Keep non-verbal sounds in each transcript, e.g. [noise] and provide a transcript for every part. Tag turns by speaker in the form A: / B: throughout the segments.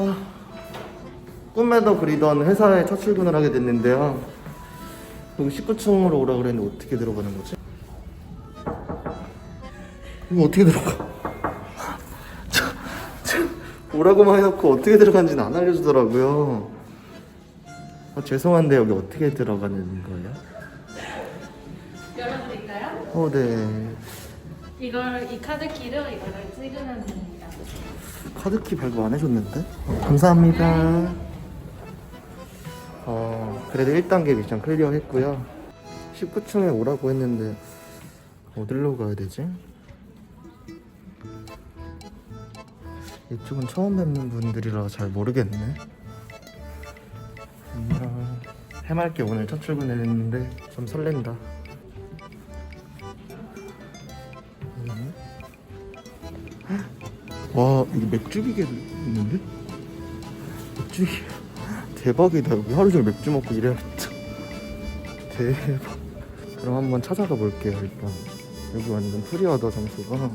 A: 아, 꿈에도 그리던 회사에 첫 출근을 하게 됐는데요. 여기 19층으로 오라 그랬는데 어떻게 들어가는 거지? 이거 어떻게 들어가? [laughs] 저, 저, 오라고만 해놓고 어떻게 들어가는지는 안 알려주더라고요. 어, 죄송한데 여기 어떻게 들어가는 거예요?
B: 열어드릴까요?
A: 어, 네.
B: 이걸 이 카드 키로 이거를 찍으면 됩니다.
A: 카드키 발급 안 해줬는데? 어, 감사합니다. 어, 그래도 1단계 미션 클리어 했고요. 19층에 오라고 했는데, 어디로 가야 되지? 이쪽은 처음 뵙는 분들이라 잘 모르겠네. 안녕. 해맑게 오늘 첫 출근했는데, 좀 설렌다. 와 이거 맥주 기계도 있는데? 맥주 기계 대박이다. 여기 하루 종일 맥주 먹고 이래야겠다. 대박. 그럼 한번 찾아가 볼게요 일단. 여기 완전 프리하다 장소가.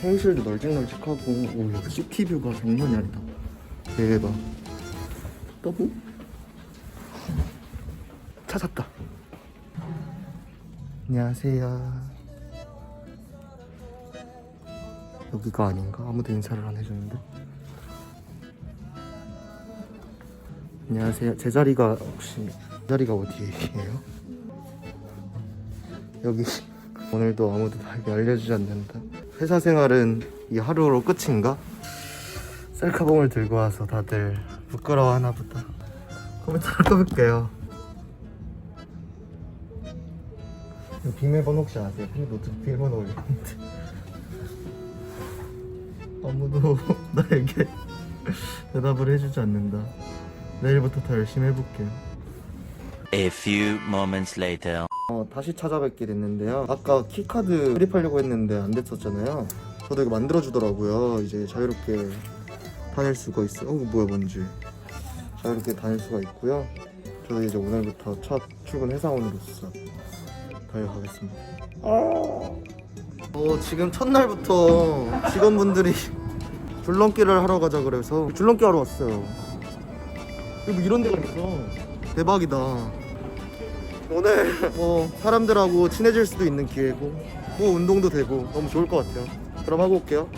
A: 회의실도 널찍널찍하고. 오 여기 시티뷰가 장난이 아니다. 대박. 더블? 찾았다. 안녕하세요 여기가 아닌가? 아무도 인사를 안 해주는데. 안녕하세요. 제 자리가 혹시 제 자리가 어디예요? 여기 [laughs] 오늘도 아무도 나에게 알려주지 않는다. 회사 생활은 이 하루로 끝인가? 셀카봉을 들고 와서 다들 부끄러워하나 보다. 코멘트 읽어볼게요. 비밀번호 혹시 아세요? 비밀번호 올렸는데. 아무도 [laughs] 나에게 [laughs] 대답을 해주지 않는다. 내일부터 더 열심히 해볼게요.
C: A few moments later.
A: 어, 다시 찾아뵙게 됐는데요. 아까 키카드 수립하려고 했는데 안 됐었잖아요. 저도 이거 만들어주더라고요. 이제 자유롭게 다닐 수가 있어요. 어, 뭐야, 뭔지. 자유롭게 다닐 수가 있고요. 저도 이제 오늘부터 첫 출근 회사원으로서 달려가겠습니다. 어, 지금 첫날부터 직원분들이 줄넘기를 하러 가자 그래서 줄넘기 하러 왔어요. 여기 이런 데가 있어. 대박이다. 오늘 뭐 사람들하고 친해질 수도 있는 기회고 뭐 운동도 되고 너무 좋을 것 같아요. 그럼 하고 올게요.